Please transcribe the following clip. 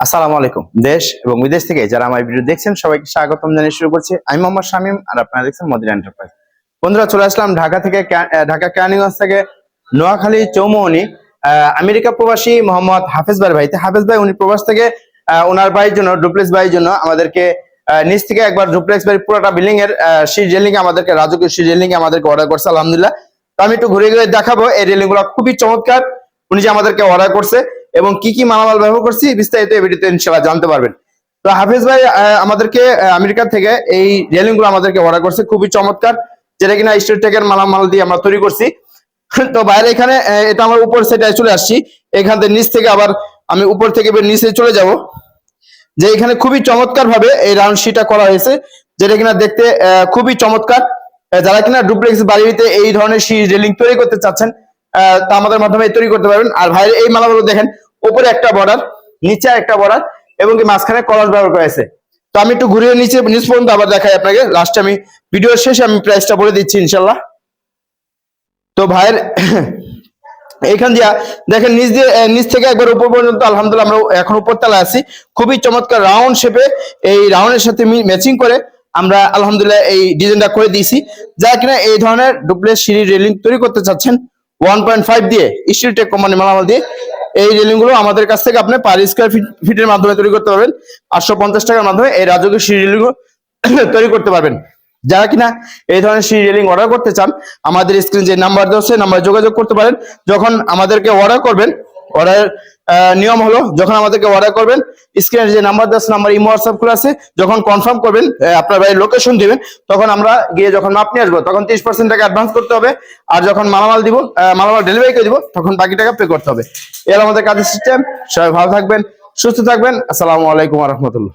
আসসালামু আলাইকুম দেশ এবং বিদেশ থেকে যারা আমার ভিডিও দেখছেন সবাইকে স্বাগতম জানিয়ে শুরু করছি। আমি মোহাম্মদ শামীম আর আপনারা দেখছেন মদিনা এন্টারপ্রাইজ বন্ধুরা চলে আসলাম ঢাকা থেকে ঢাকা কেরানীগঞ্জ থেকে নোয়াখালী আহ, আমেরিকা প্রবাসী মোহাম্মদ হাফেজ ভাই ভাইতে। হাফেজ ভাই উনি প্রবাস থেকে ওনার ভাইয়ের জন্য ডুপ্লেক্স ভাইয়ের জন্য আমাদেরকে নিচ থেকে একবার ডুপ্লেক্স বাড়ির পুরোটা বিল্ডিং এর সি রেলিং আমাদেরকে রাজকীয় সি রেলিং আমাদেরকে অর্ডার করছে আলহামদুলিল্লাহ। তো আমি একটু ঘুরে ঘুরে দেখাবো এই রেলিংগুলো খুবই চমৎকার। উনি যে আমাদেরকে অর্ডার করছে এবং কি কি মালামাল ব্যবহার করছি বিস্তারিত এই ভিডিওতে ইনশাআল্লাহ জানতে পারবেন। তো হাফিজ ভাই আমাদেরকে আমেরিকা থেকে এই রেলিংগুলো আমাদেরকে অর্ডার করছে। খুবই চমৎকার, যেটা কিনা স্টেট টেকের মালামাল দিয়ে আমরা তৈরি করছি। তো বাইরে এখানে এটা আমার উপর সাইডে চলে আসছি। এখান থেকে নিচ থেকে আবার আমি উপর থেকে নিচে চলে যাব। যে এখানে খুবই চমৎকার ভাবে এই রাউন্ড শিটা করা হয়েছে, যেটা কিনা দেখতে খুবই চমৎকার। যারা কিনা ডুপ্লেক্স বাড়িতে এই ধরনের শি রেলিং তৈরি করতে চাচ্ছেন তা আমাদের মাধ্যমে তৈরি করতে পারবেন। আর ভাইয়ের এই মালাগুলো দেখেন উপরে একটা বর্ডার, নিচে একটা বর্ডার, এবং কি মাঝখানে কলার ব্যবহার করা তো আমি একটু ঘুরিয়ে নিচে নিচ পর্যন্ত আবার দেখাই আপনাকে। লাস্টে আমি ভিডিও শেষে আমি প্রাইসটা বলে দিচ্ছি, ইনশাল্লাহ। তো ভাইয়ের, এইখান দিয়া দেখেন, নিচ দিয়ে নিচ থেকে একবার উপর পর্যন্ত আলহামদুলিল্লাহ আমরা এখন উপর তলায় আছি। খুবই চমৎকার রাউন্ড শেপে এই রাউন্ডের সাথে ম্যাচিং করে আমরা আলহামদুলিল্লাহ এই ডিজাইনটা করে দিয়েছি। যা কিনা এই ধরনের ডুপ্লেস সিঁড়ি রেলিং তৈরি করতে চাচ্ছেন ওয়ান পয়েন্ট ফাইভ দিয়ে টেক এই আমাদের কাছ থেকে আপনি ফিট ফিটের মাধ্যমে তৈরি করতে পারবেন। আটশো পঞ্চাশ টাকার মাধ্যমে এই তৈরি করতে পারবেন। যারা কিনা এই ধরনের অর্ডার করতে চান, আমাদের স্ক্রিন যে নাম্বার দেওয়া সেই নাম্বার যোগাযোগ করতে পারেন। যখন আমাদেরকে অর্ডার করবেন অর্ডার নিয়ম হলো যখন আমাদেরকে অর্ডার করবেন স্ক্রিনের যে নাম্বার দেওয়া নাম্বার ইমো হোয়াটসঅ্যাপ করে আছে, যখন কনফার্ম করবেন আপনার বাড়ির লোকেশন দিবেন, তখন আমরা গিয়ে যখন মাপ নিয়ে আসব, তখন তিরিশ পার্সেন্ট টাকা অ্যাডভান্স করতে হবে, আর যখন মালামাল দিব মালামাল ডেলিভারি করে দিব, তখন বাকি টাকা পে করতে হবে। এর আমাদের কাজের সিস্টেম সবাই ভালো থাকবেন, সুস্থ থাকবেন, আসসালামু আলাইকুম রহমতুল্লাহ।